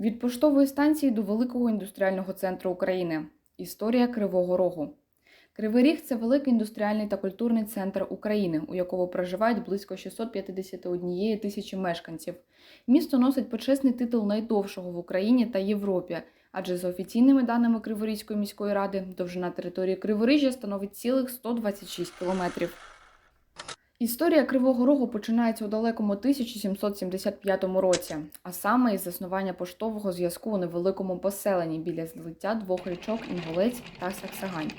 Від поштової станції до великого індустріального центру України. Історія Кривого Рогу. Кривий Ріг це великий індустріальний та культурний центр України, у якому проживають близько 651 тисячі мешканців. Місто носить почесний титул найдовшого в Україні та Європі, адже за офіційними даними Криворізької міської ради, довжина території Криворіжжя становить цілих 126 кілометрів. Історія Кривого Рогу починається у далекому 1775 році, а саме із заснування поштового зв'язку у невеликому поселенні біля злиття двох річок Інголець та Саксагань.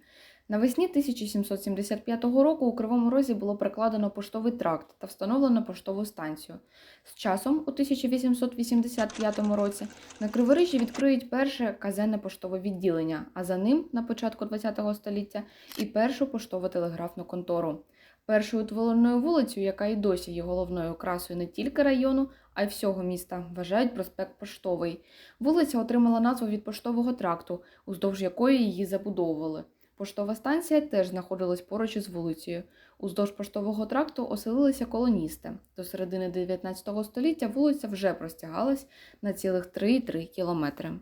Навесні 1775 року у Кривому Розі було прикладено поштовий тракт та встановлено поштову станцію. З часом, у 1885 році, на Криворіжжі відкриють перше казенне поштове відділення, а за ним, на початку ХХ століття, і першу поштово-телеграфну контору. Першою утвореною вулицею, яка і досі є головною окрасою не тільки району, а й всього міста, вважають проспект Поштовий. Вулиця отримала назву від поштового тракту, уздовж якої її забудовували. Поштова станція теж знаходилась поруч із вулицею. Уздовж поштового тракту оселилися колоністи. До середини 19 століття вулиця вже простягалась на цілих 3,3 кілометри.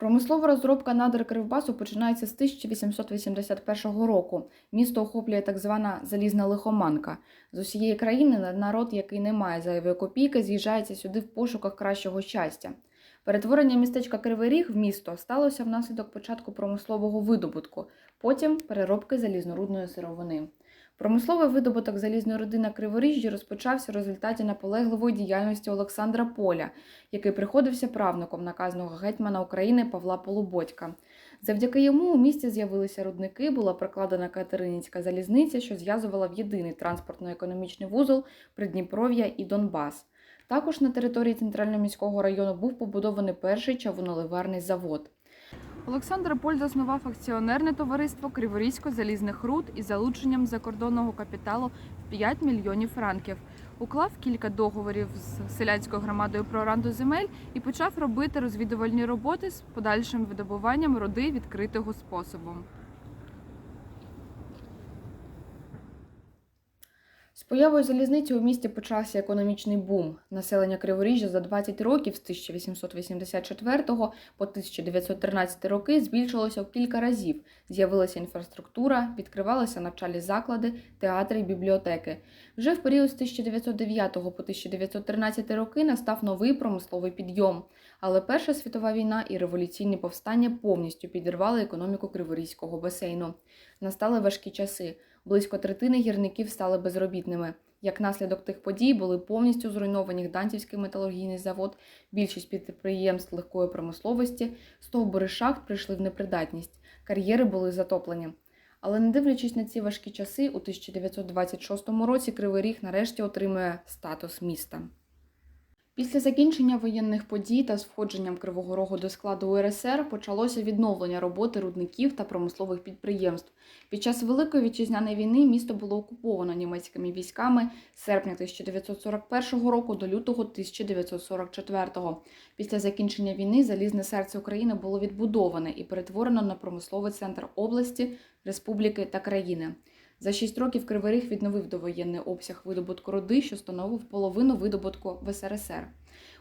Промислова розробка надр Кривбасу починається з 1881 року. Місто охоплює так звана залізна лихоманка. З усієї країни народ, який не має зайвої копійки, з'їжджається сюди в пошуках кращого щастя. Перетворення містечка Кривий Ріг в місто сталося внаслідок початку промислового видобутку, потім переробки залізнорудної сировини. Промисловий видобуток залізної руди на Криворіжжі розпочався в результаті наполегливої діяльності Олександра Поля, який приходився правнуком наказного гетьмана України Павла Полуботька. Завдяки йому у місті з'явилися рудники, була прокладена Катеринінська залізниця, що зв'язувала в єдиний транспортно-економічний вузол Придніпров'я і Донбас. Також на території центрального міського району був побудований перший чавуноливарний завод. Олександр Поль заснував акціонерне товариство Криворізько залізних руд із залученням закордонного капіталу в 5 мільйонів франків. Уклав кілька договорів з селянською громадою про оренду земель і почав робити розвідувальні роботи з подальшим видобуванням руди відкритого способом. Появою залізниці у місті почався економічний бум. Населення Криворіжжя за 20 років з 1884 по 1913 роки збільшилося в кілька разів. З'явилася інфраструктура, відкривалися навчальні заклади, театри і бібліотеки. Вже в період з 1909 по 1913 роки настав новий промисловий підйом. Але Перша світова війна і революційні повстання повністю підірвали економіку Криворізького басейну. Настали важкі часи. Близько третини гірників стали безробітними. Як наслідок тих подій були повністю зруйновані Гданцівський металургійний завод, більшість підприємств легкої промисловості, стовбури шахт прийшли в непридатність, кар'єри були затоплені. Але не дивлячись на ці важкі часи, у 1926 році Кривий Ріг нарешті отримує статус міста. Після закінчення воєнних подій та з входженням Кривого Рогу до складу УРСР почалося відновлення роботи рудників та промислових підприємств. Під час Великої вітчизняної війни місто було окуповано німецькими військами з серпня 1941 року до лютого 1944. Після закінчення війни залізне серце України було відбудоване і перетворено на промисловий центр області, республіки та країни. За шість років Кривий Ріг відновив довоєнний обсяг видобутку руди, що становив половину видобутку в СРСР.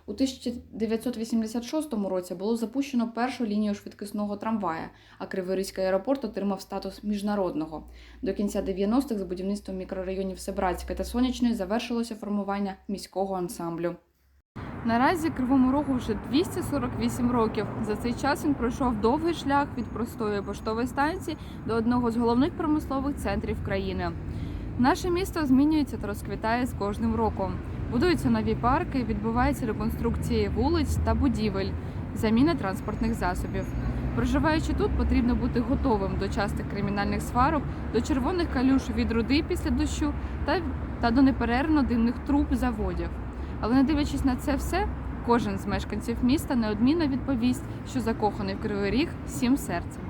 У 1986 році було запущено першу лінію швидкісного трамвая, а Криворізький аеропорт отримав статус міжнародного. До кінця 90-х з будівництвом мікрорайонів Себрацька та Сонячної завершилося формування міського ансамблю. Наразі Кривому Рогу вже 248 років. За цей час він пройшов довгий шлях від простої поштової станції до одного з головних промислових центрів країни. Наше місто змінюється та розквітає з кожним роком. Будуються нові парки, відбуваються реконструкції вулиць та будівель, заміна транспортних засобів. Проживаючи тут, потрібно бути готовим до частих кримінальних сварок, до червоних калюш від руди після дощу та, та до неперервно димних труб заводів. Але не дивлячись на це все, кожен з мешканців міста неодмінно відповість, що закоханий в кривий ріг всім серцем.